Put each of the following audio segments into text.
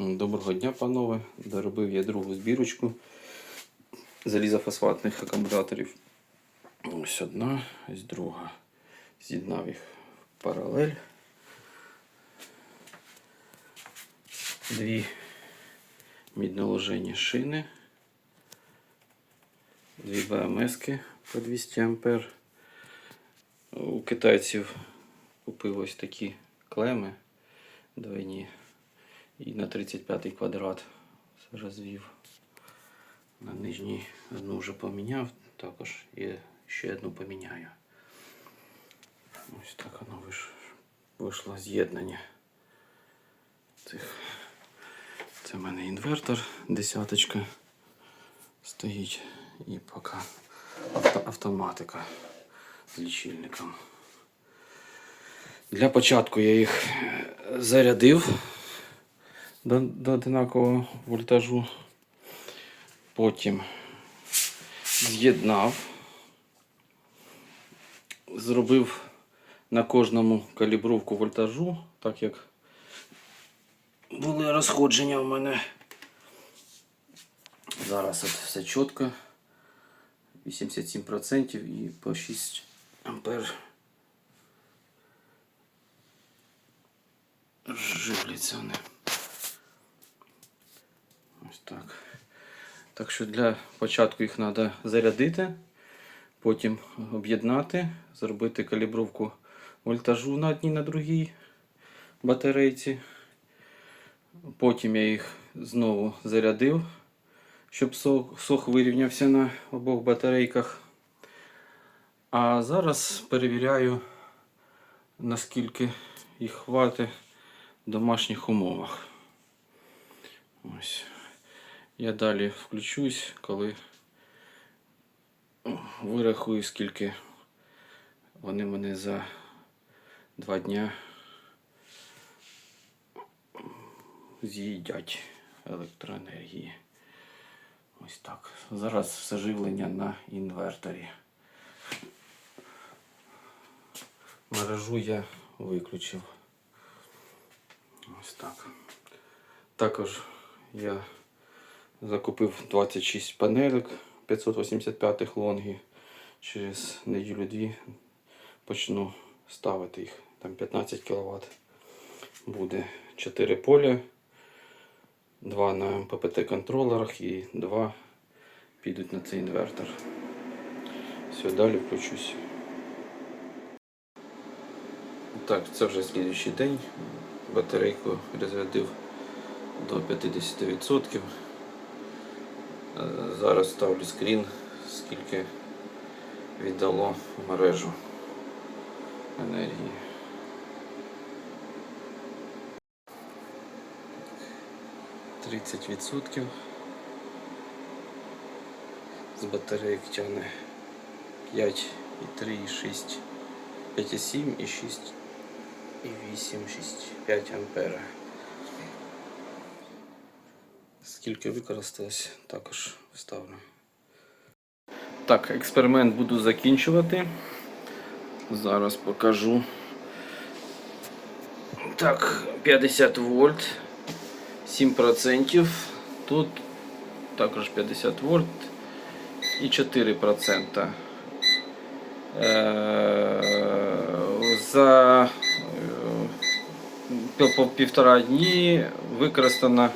Доброго дня, панове. Доробив я другу збірочку залізофосфатних акумуляторів. Ось одна, ось друга. З'єднав їх в паралель. Дві мідноложені шини. Дві БМСки по 200 ампер. У китайців купив ось такі клеми двойні. І на 35 квадрат розвів. На нижній одну вже поміняв, також і ще одну поміняю. Ось так воно вийшло з'єднання. Це в мене інвертор, десяточка стоїть і поки авто, автоматика з лічильником. Для початку я їх зарядив до, до одинакового вольтажу. Потім з'єднав, зробив на кожному калібровку вольтажу, так як були розходження в мене. Зараз от все чітко. 87% і по 6 ампер живляться вони. Ось так. Так що для початку їх треба зарядити, потім об'єднати, зробити калібровку вольтажу на одній на другій батарейці. Потім я їх знову зарядив, щоб сох, вирівнявся на обох батарейках. А зараз перевіряю, наскільки їх хватить в домашніх умовах. Ось. Я далі включусь, коли вирахую, скільки вони мене за два дня з'їдять електроенергії. Ось так. Зараз все живлення на інверторі. Мережу я виключив. Ось так. Також я закупив 26 панелек 585 лонгі. Через неділю-дві почну ставити їх. Там 15 кВт буде 4 поля, 2 на МППТ контролерах і 2 підуть на цей інвертор. Все, далі включусь. Так, це вже слідуючий день. Батарейку розрядив до 50%. Зараз ставлю скрін, скільки віддало мережу енергії. Тридцять відсотків з батарейок тягне 5 і 3, і 6, 5,7 і 6 і 8, 6, 5 ампера. Скільки використалось, також вставлю. Так, експеримент буду закінчувати. Зараз покажу. Так, 50 вольт, 7%. Тут також 50 вольт і 4%. Е, За е, півтора дні використано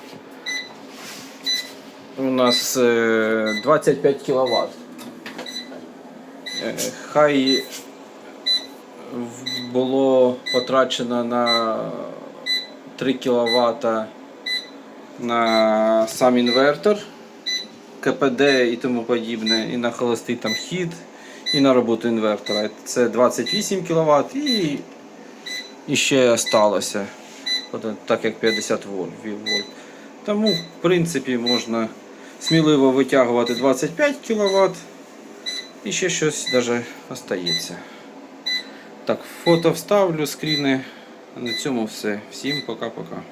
у нас е, 25 кВт. Хай було потрачено на 3 кВт на сам інвертор, КПД і тому подібне, і на холостий там хід, і на роботу інвертора. Це 28 кВт і, і ще сталося, так як 50 вольт. вольт. Тому, в принципі, можна сміливо витягувати 25 кВт і ще щось навіть остається. Так, фото вставлю, скріни. На цьому все. Всім пока-пока.